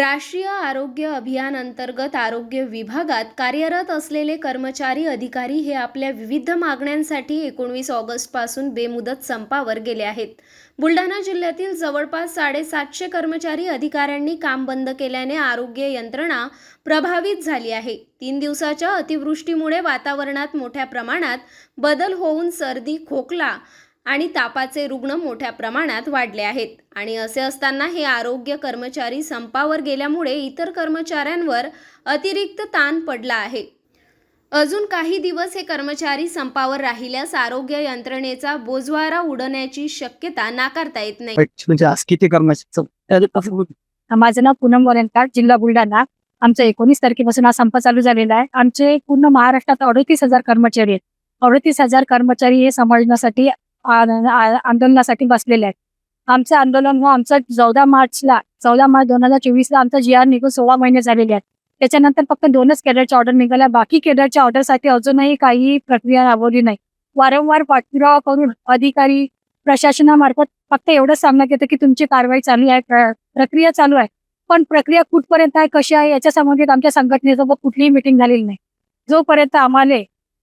राष्ट्रीय आरोग्य अभियान अंतर्गत आरोग्य विभागात कार्यरत असलेले कर्मचारी अधिकारी हे आपल्या विविध मागण्यांसाठी एकोणवीस ऑगस्टपासून बेमुदत संपावर गेले आहेत. बुलढाणा जिल्ह्यातील जवळपास साडेसातशे कर्मचारी अधिकाऱ्यांनी काम बंद केल्याने आरोग्य यंत्रणा प्रभावित झाली आहे. तीन दिवसाच्या अतिवृष्टीमुळे वातावरणात मोठ्या प्रमाणात बदल होऊन सर्दी खोकला आणि तापाचे रुग्ण मोठ्या प्रमाणात वाढले आहेत. आणि असे असताना हे आरोग्य कर्मचारी संपावर गेल्यामुळे इतर कर्मचाऱ्यांवर अतिरिक्त ताण पडला आहे. अजून काही दिवस हे कर्मचारी संपावर राहिल्यास आरोग्य यंत्रणेचा बोजवारा उडण्याची शक्यता नाकारता येत नाही. म्हणजे आज किती कर्मचारी माझं नाव पूनम गोरेंका जिल्हा बुलढाणा. आमचं एकोणीस तारखेपासून हा संप चालू झालेला आहे. आमचे पूर्ण महाराष्ट्रात अडतीस हजार कर्मचारी आहेत. अडतीस हजार कर्मचारी हे समाजनासाठी आंदोलनासाठी बसलेले आहेत. आमचं आंदोलन व आमचं चौदा मार्चला चौदा मार्च दोन हजार चोवीसला आमचा जी आर निघून सोळा महिने झालेले आहेत. त्याच्यानंतर फक्त दोनच केडरच्या ऑर्डर निघाल्या. बाकी केडरच्या ऑर्डरसाठी अजूनही काही प्रक्रिया राबवली नाही. वारंवार पाठपुरावा करून अधिकारी प्रशासनामार्फत फक्त एवढंच सांगण्यात येतं की तुमची कारवाई चालू आहे प्रक्रिया चालू आहे. पण प्रक्रिया कुठपर्यंत आहे कशी आहे याच्या संबंधित आमच्या संघटनेसोबत कुठलीही मिटिंग झालेली नाही. जोपर्यंत आम्हाला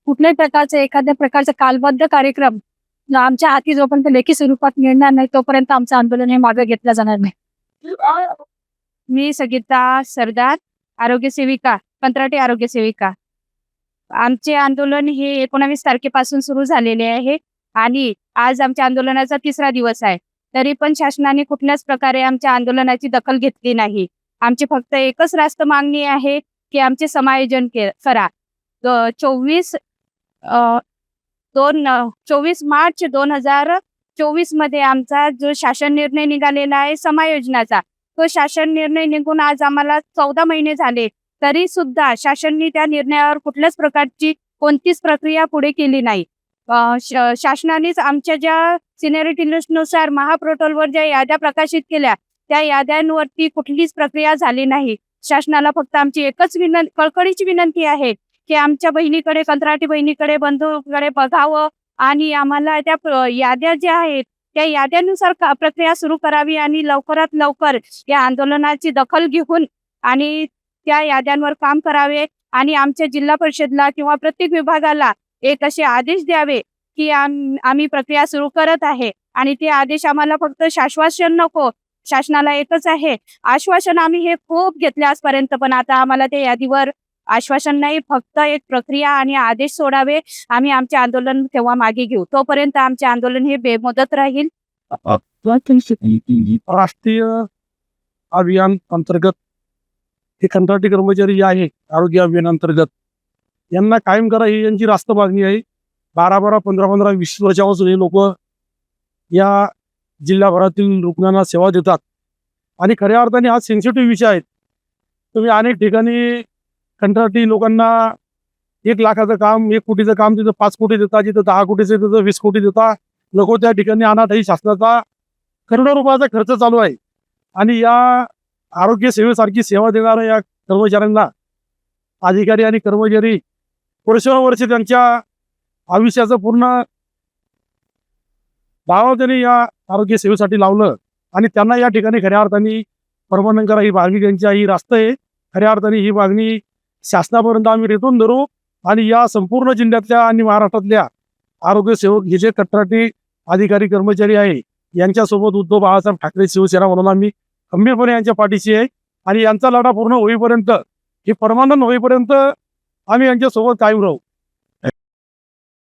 कुठल्याही प्रकारचं एखाद्या प्रकारचं कालबद्ध कार्यक्रम आमच्या हाती जोपर्यंत लेखी स्वरूपात मिळणार नाही तोपर्यंत आमचं आंदोलन हे मागे घेतलं जाणार नाही. मी सगीता सरदार आरोग्य सेविका कंत्राटी आरोग्य सेविका. आमचे आंदोलन हे एकोणावीस तारखेपासून सुरू झालेले आहे आणि आज आमच्या आंदोलनाचा तिसरा दिवस आहे. तरी पण शासनाने कुठल्याच प्रकारे आमच्या आंदोलनाची दखल घेतली नाही. आमची फक्त एकच रास्त मागणी आहे की आमचे समायोजन के करा. चोवीस दोन चोवीस मार्च दोन हजार चोवीसमध्ये आमचा जो शासन निर्णय निघालेला आहे समायोजनाचा तो शासन निर्णय निघून आज आम्हाला चौदा महिने झाले. तरी सुद्धा शासनने त्या निर्णयावर कुठल्याच प्रकारची कोणतीच प्रक्रिया पुढे केली नाही. श- शासनानेच आमच्या ज्या सिनियरिटी लिस्टनुसार महापोर्टलवर ज्या याद्या प्रकाशित केल्या त्या याद्यांवरती कुठलीच प्रक्रिया झाली नाही. शासनाला फक्त आमची एकच विनंती कळकळीची विनंती आहे की आमच्या बहिणीकडे कंत्राटी बहिणीकडे बंधूकडे बघावं आणि आम्हाला त्या याद्या ज्या आहेत त्या याद्यानुसार प्रक्रिया सुरू करावी आणि लवकरात लवकर या आंदोलनाची दखल घेऊन आणि त्या याद्यांवर काम करावे आणि आमच्या जिल्हा परिषदला किंवा प्रत्येक विभागाला एक असे आदेश द्यावे की आम्ही प्रक्रिया सुरू करत आहे आणि ते आदेश आम्हाला फक्त शाश्वासन नको शासनाला एकच आहे. आश्वासन आम्ही हे खूप घेतले आजपर्यंत पण आता आम्हाला त्या यादीवर आश्वासन नाही फक्त एक प्रक्रिया आणि आदेश सोडावे. आम्ही आमचे आंदोलन तेव्हा मागे घेऊ. तोपर्यंत आमचे आंदोलन हे बेमुदत राहील. राष्ट्रीय अभियान अंतर्गत हे कंत्राटी कर्मचारी जे आहे आरोग्य अभियान अंतर्गत यांना कायम करा ही यांची रास्त मागणी आहे. बारा बारा पंधरा पंधरा वीस वर्षापासून हे लोक या जिल्हाभरातील रुग्णांना सेवा देतात. आणि खऱ्या अर्थाने हा सेन्सिटिव्ह विषय आहे. तुम्ही अनेक ठिकाणी कंत्राटी लोकांना एक लाखाचं काम एक कोटीचं काम तिथं पाच कोटी देता जिथं दहा कोटीचं तिथं वीस कोटी देता नको त्या ठिकाणी अनाथही शासनाचा करोडो रुपयाचा खर्च चालू आहे. आणि या आरोग्य सेवेसारखी सेवा देणाऱ्या या कर्मचाऱ्यांना अधिकारी आणि कर्मचारी वर्षानुवर्षे त्यांच्या आयुष्याचं पूर्ण भाव त्यांनी या आरोग्य सेवेसाठी लावलं. आणि त्यांना या ठिकाणी खऱ्या अर्थाने परमनंट करा ही मागणी त्यांची ही रास्त आहे. खऱ्या अर्थाने ही मागणी शासनापर्यंत आम्ही रेटून धरू आणि या संपूर्ण जिल्ह्यातल्या आणि महाराष्ट्रातल्या आरोग्य सेवक हे जे कंत्राटी अधिकारी कर्मचारी आहे यांच्यासोबत उद्धव बाळासाहेब ठाकरे शिवसेना म्हणून आम्ही खंबीरपणे यांच्या पाठीशी आहे आणि यांचा लढा पूर्ण होईपर्यंत हे परमानंद होईपर्यंत आम्ही यांच्यासोबत कायम राहू.